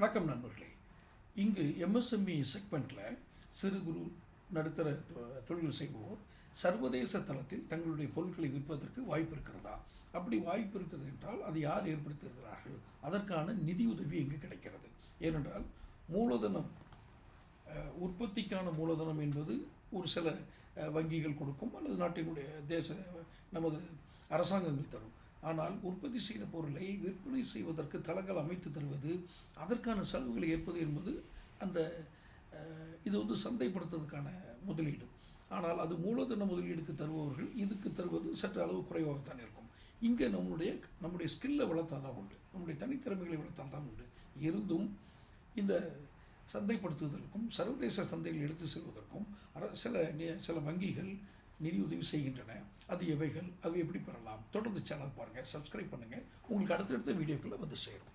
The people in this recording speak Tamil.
வணக்கம் நண்பர்களே. இங்கு எம்எஸ்எம்இ செக்மெண்ட்டில் சிறு குறு நடுத்தர தொ- தொழில் செய்பவர் சர்வதேச தளத்தில் தங்களுடைய பொருட்களை விற்பதற்கு வாய்ப்பு இருக்கிறதா? அப்படி வாய்ப்பு இருக்கிறது என்றால் அது யார் ஏற்படுத்துகிறார்கள்? அதற்கான நிதியுதவி இங்கு கிடைக்கிறது? ஏனென்றால் மூலதனம் உற்பத்திக்கான மூலதனம் என்பது ஒரு சில வங்கிகள் கொடுக்கும் அல்லது நாட்டினுடைய தேச நமது அரசாங்கங்கள் தரும். ஆனால் உற்பத்தி செய்த பொருளை விற்பனை செய்வதற்கு தளங்கள் அமைத்து தருவது அதற்கான செலவுகளை ஏற்பது என்பது அந்த இது வந்து சந்தைப்படுத்துவதற்கான முதலீடு. ஆனால் அது மூலதன முதலீடுக்கு தருபவர்கள் இதுக்கு தருவது சற்று அளவு குறைவாகத்தான் இருக்கும். இங்கே நம்முடைய நம்முடைய ஸ்கில்லை வளர்த்தால் தான் உண்டு. நம்முடைய தனித்திறமைகளை வளர்த்தால் தான் உண்டு. இருந்தும் இந்த சந்தைப்படுத்துவதற்கும் சர்வதேச சந்தையில் எடுத்து செல்வதற்கும் அர- சில சில வங்கிகள் நிதியுதவி செய்கின்றன. அது எவைகள்? அவை எப்படி பெறலாம்? தொடர்ந்து சேனல் பாருங்கள் சப்ஸ்கிரைப் பண்ணுங்கள் உங்களுக்கு அடுத்தடுத்த வீடியோக்களை வந்து சேரும்.